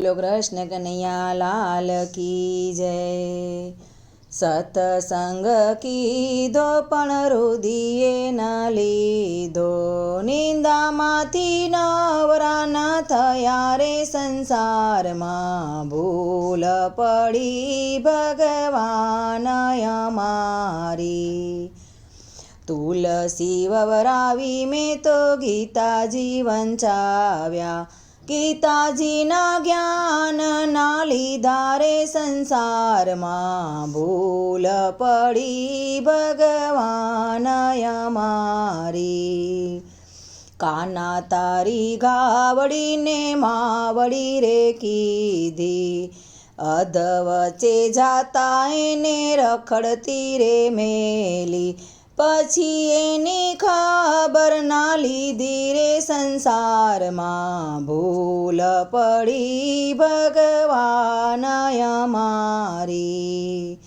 બોલો કૃષ્ણ કનૈયા લાલ કી જય. સતસંગ કીધો પણ રુધિએ ન લીધો. નિંદામાંથી નવરા ન થયા રે સંસારમાં. ભૂલ પડી ભગવાન અમારી. તુલસી વવરાવી મેં તો ગીતા જીવન વંચાવ્યા ગીતાજીના જ્ઞાન ના લીધા રે સંસારમાં ભૂલ પડી ભગવાન અમારી કાના તારી ગાવડીને માવડી રે કીધી. અધ વચ્ચે જાતા એને રખડતી રે મેલી. પછી એની ખબર ના લીધી રે સંસારમાં. ભૂલ પડી ભગવાન અમારી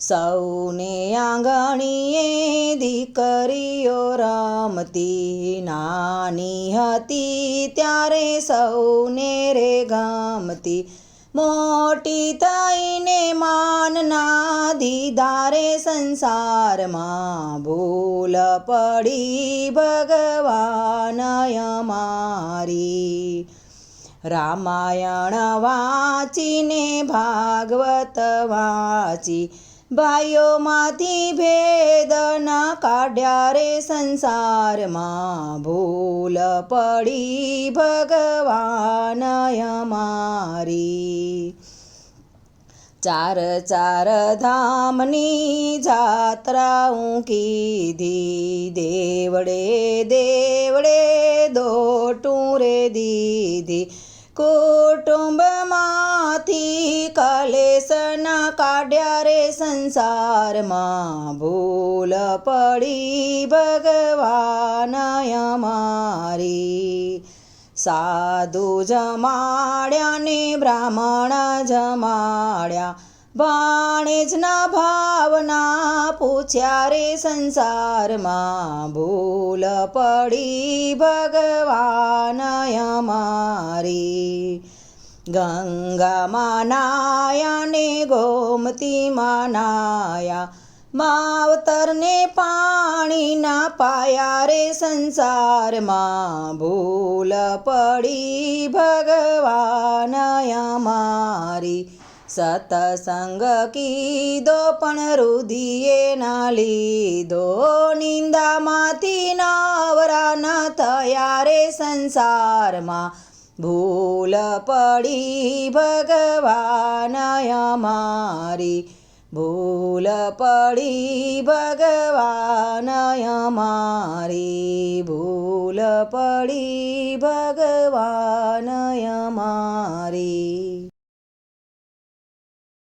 સૌને આંગણીએ દીકરીઓ રમતી, નાની હતી ત્યારે સૌને રે ગમતી. મોટી થઈને માનના દીદારે સંસારમાં ભૂલ પડી ભગવાન અમારી. રામાયણ વાંચીને ભાગવત વાંચી ભાઈઓમાંથી ભેદ ના કાઢ્યા રે સંસારમાં ભૂલ પડી ભગવાન અમારી ચાર ચાર ધામની જાત્રાઓ કીધી દેવડે દેવડે દોટું રે દીધી કુટુંબમાંથી કલેશ ના કાઢ્યા રે સંસારમાં. ભૂલ પડી ભગવાન અમારી. સાધુ જમાડ્યા ને બ્રાહ્મણ જમાડ્યા. ભાણેજના ભાવના પૂછ્યા રે સંસારમાં. ભૂલ પડી ભગવાન અમારી. ગંગામાં નાયા ને ગોમતીમાં નાયા માવતરને પાણી ના પાયા રે સંસારમાં. ભૂલ પડી ભગવાન અમારી. સતસંગ કીધો પણ રુધિએ ના લીધો. નિંદામાંથી નવરા ન થયા રે સંસારમાં. ભૂલ પડી ભગવાન અમારી. ભૂલ પડી ભગવાન અમારી. ભૂલ પડી ભગવાન અમારી.